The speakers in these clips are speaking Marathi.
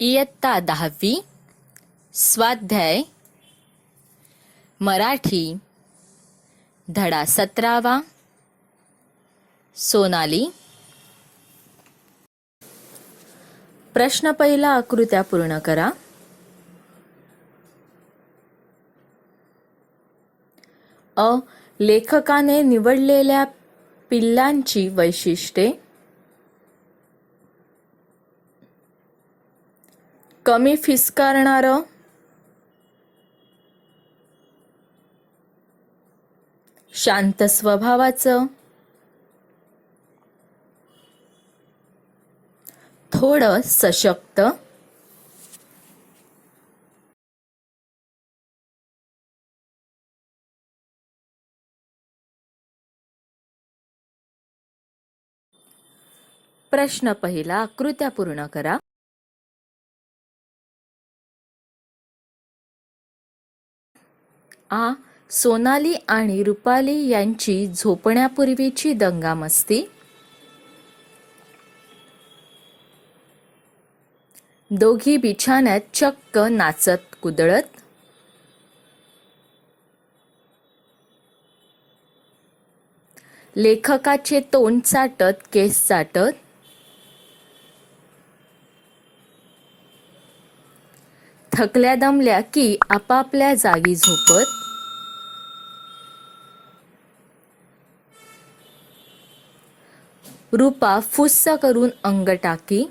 इयत्ता दहावी स्वाध्याय मराठी धडा सतरावा सोनाली. प्रश्न पहिला आकृत्या पूर्ण करा. अ. लेखकाने निवडलेल्या पिल्लांची वैशिष्ट्ये. कमी फिसकारणारं शांत स्वभावाचं? थोडं सशक्त? प्रश्न पहिला आकृत्या पूर्ण करा. आ सोनाली आणि रुपाली यांची झोपण्यापूर्वीची दंगामस्ती? दोघी बिछाण्यात चक्क नाचत कुदळत? लेखकाचे तोंड चाटत केस चाटत? थकल्या दमल्या की आपापल्या जागी झोपत? रूपा फुस्स करून अंग टाकी.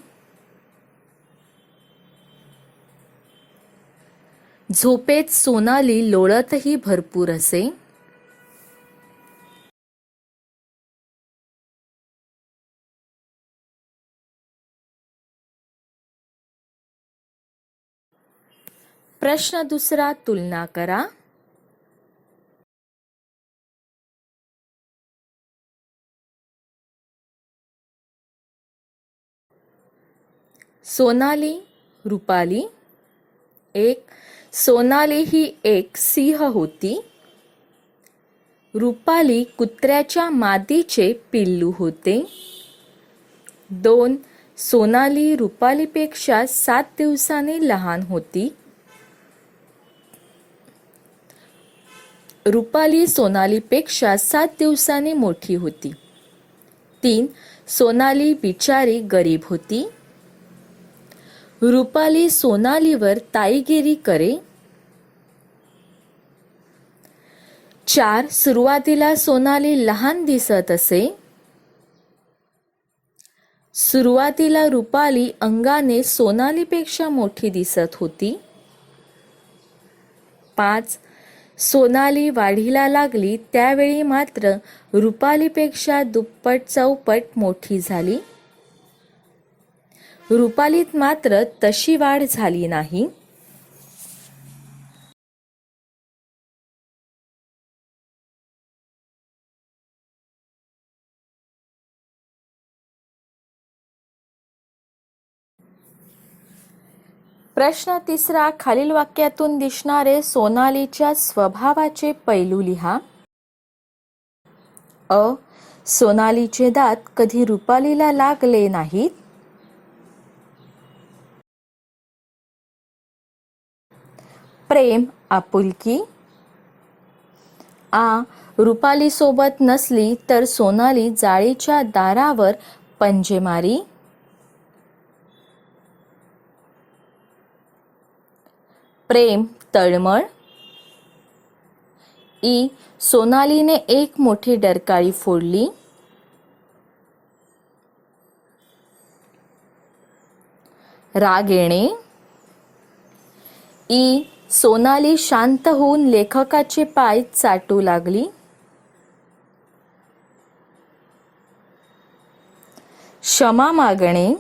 झोपेत सोनाली लोळतही भरपूर असे. प्रश्न दुसरा तुलना करा. सोनाली रुपाली. एक सोनाली ही एक सिंह होती. रुपाली कुत्र्याच्या मादीचे पिल्लू होते. दोन सोनाली रुपालीपेक्षा सात दिवसांनी लहान होती. रुपाली सोनालीपेक्षा सात दिवसांनी मोठी होती. तीन सोनाली बिचारी गरीब होती. रुपाली सोनालीवर ताईगिरी करे. चार सुरुवातीला सोनाली लहान दिसत असे. सुरुवातीला रुपाली अंगाने सोनालीपेक्षा मोठी दिसत होती. पाच सोनाली वाढीला लागली त्यावेळी मात्र रुपालीपेक्षा दुप्पट चौपट मोठी झाली. रुपालीत मात्र तशी वाढ झाली नाही. प्रश्न तिसरा खालील वाक्यातून दिसणारे सोनालीच्या स्वभावाचे पैलू लिहा. अ. सोनालीचे दात कधी रुपालीला लागले नाहीत. प्रेम आपुलकी. आ रुपाली सोबत नसली तर सोनाली जाळीच्या दारावर पंजे मारी. प्रेम तळमळ. ई सोनालीने एक मोठी डरकाळी फोडली. राग येणे. ई सोनाली शांत होऊन लेखकाचे पाय चाटू लागली. क्षमा मागणे.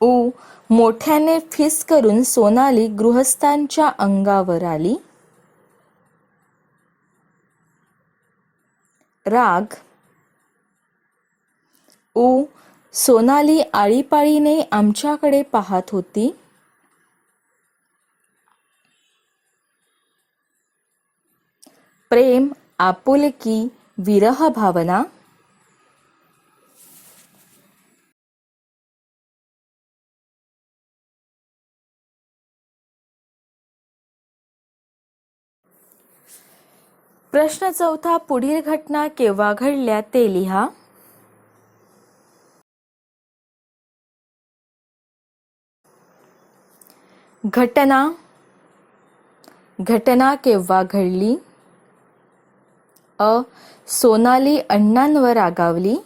उ मोठ्याने फिस करून सोनाली गृहस्थांच्या अंगावर आली. राग. उ सोनाली आळीपाळीने आमच्याकडे पाहत होती. प्रेम आपुलकी विरह भावना। प्रश्न चौथा पुढील घटना केव्हा घडल्या ते लिहा. घटना घटना केव्हा घडली? अ सोनाली अण्णांवर रागावली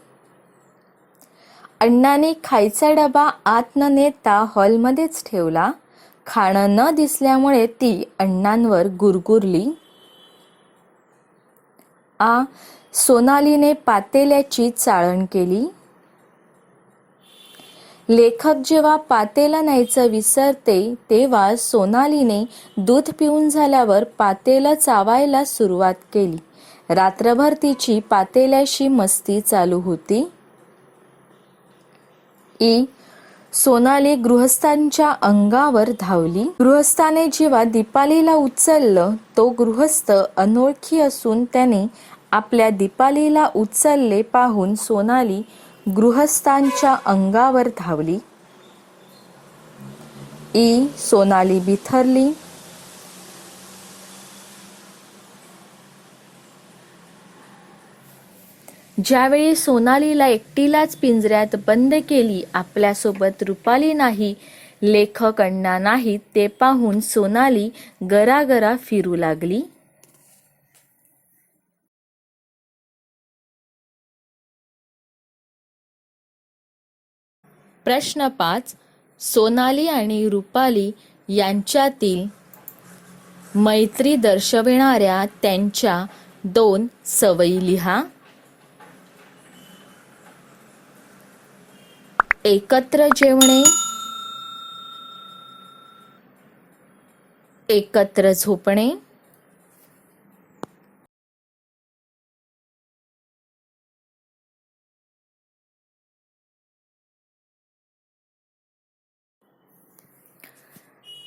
अण्णाने खायचा डबा आत न नेता हॉलमध्येच ठेवला. खाणं न दिसल्यामुळे ती अण्णांवर गुरगुरली. आ सोनालीने पातेल्याची चाळण केली. लेखक जेव्हा पातेला न्यायचं विसरते तेव्हा सोनालीने दूध पिऊन झाल्यावर पातेलं चावायला सुरुवात केली. रात्रभर तिची पातेल्याशी मस्ती चालू होती. ई. सोनाली गृहस्थांच्या अंगावर धावली. गृहस्थाने जेव्हा दीपालीला उचललं तो गृहस्थ अनोळखी असून त्याने आपल्या दीपालीला उचलले पाहून सोनाली गृहस्थांच्या अंगावर धावली. ई. सोनाली बिथरली. ज्यावेळी सोनालीला एकटीलाच पिंजऱ्यात बंद केली आपल्यासोबत रुपाली नाही लेखक अण्णा नाही ते पाहून सोनाली गरागरा फिरू लागली. प्रश्न पाच. सोनाली आणि रुपाली यांच्यातील मैत्री दर्शविणाऱ्या त्यांच्या दोन सवयी लिहा. एकत्र जेवणे एकत्र झोपणे.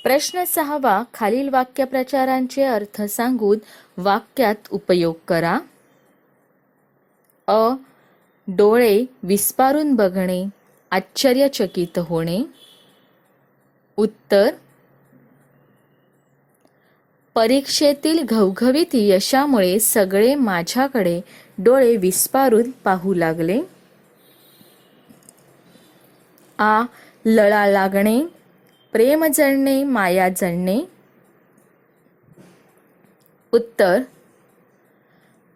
प्रश्न सहावा खालील वाक्यप्रचारांचे अर्थ सांगून वाक्यात उपयोग करा. अ डोळे विस्पारून बघणे. आश्चर्यचकित होणे. उत्तर परीक्षेतील घवघवीत यशामुळे सगळे माझ्याकडे डोळे विस्पारून पाहू लागले. आ लळा लागणे प्रेम जळणे माया जळणे. उत्तर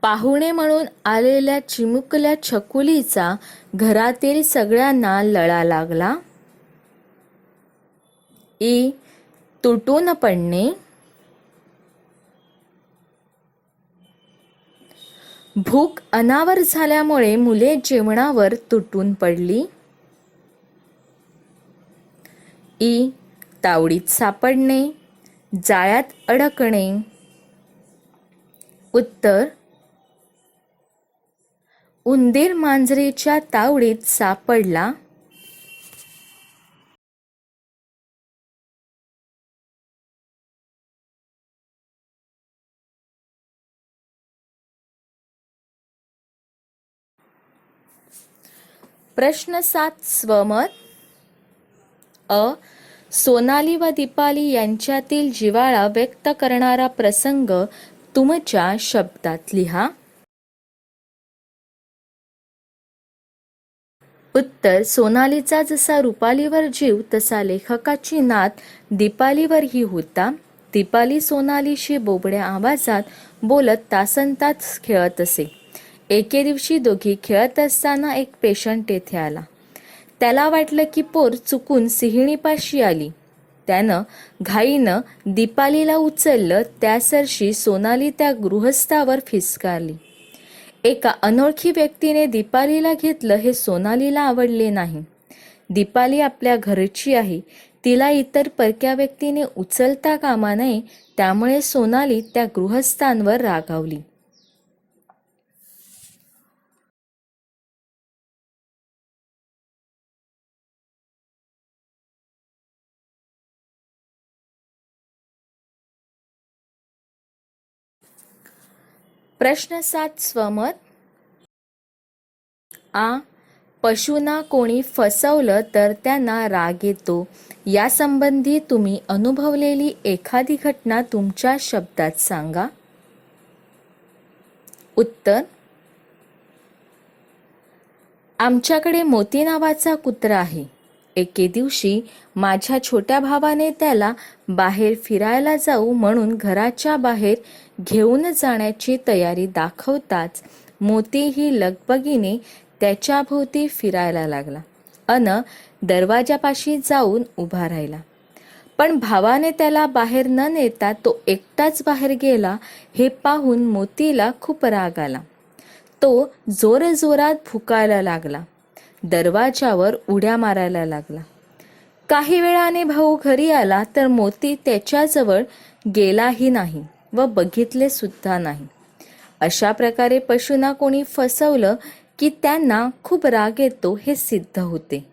पाहुणे म्हणून आलेल्या चिमुकल्या छकुलीचा घरातील सगळ्यांना लळा लागला. ई. तुटून पडणे. भूक अनावर झाल्यामुळे मुले जेवणावर तुटून पडली. ई. तावडीत सापडणे. जाळ्यात अडकणे. उत्तर उंदीर मांजरीच्या तावडीत सापडला. प्रश्न सात स्वमत. अ. सोनाली व दीपाली यांच्यातील जिव्हाळा व्यक्त करणारा प्रसंग तुमच्या शब्दात लिहा. उत्तर सोनालीचा जसा रुपालीवर जीव तसा लेखकाची नात दीपालीवरही होता. दीपाली सोनालीशी बोबड्या आवाजात बोलत तासनतास खेळत असे. एके दिवशी दोघी खेळत असताना एक पेशंट येथे आला. त्याला वाटलं की पोर चुकून सिंहिणीपाशी आली. त्यानं घाईनं दीपालीला उचललं त्यासरशी सोनाली त्या गृहस्थावर फिसकारली. एका अनोळखी व्यक्तीने दीपालीला घेतलं हे सोनालीला आवडले नाही. दीपाली आपल्या घरची आहे. तिला इतर परक्या व्यक्तीने उचलता कामा नये त्यामुळे सोनाली त्या गृहस्थांवर रागावली. प्रश्न सात स्वमत. आ. पशूंना कोणी फसवलं तर त्यांना राग येतो. यासंबंधी तुम्ही अनुभवलेली एखादी घटना तुमच्या शब्दात सांगा. उत्तर. आमच्याकडे मोती नावाचा कुत्रा आहे. एके दिवशी माझ्या छोट्या भावाने त्याला बाहेर फिरायला जाऊ म्हणून घराच्या बाहेर घेऊन जाण्याची तयारी दाखवताच मोती ही लगबगीने त्याच्याभोवती फिरायला लागला. अन दरवाजापाशी जाऊन उभा राहिला. पण भावाने त्याला बाहेर न नेता तो एकटाच बाहेर गेला हे पाहून मोतीला खूप राग आला. तो जोरजोरात फुकायला लागला. दरवाजावर उड्या मारायला लागला. काही वेळाने भाऊ घरी आला तर मोती त्याच्याजवळ गेलाही नाही व बघितले सुद्धा नाही. अशा प्रकारे पशूंना कोणी फसवलं की त्यांना खूप राग येतो हे सिद्ध होते.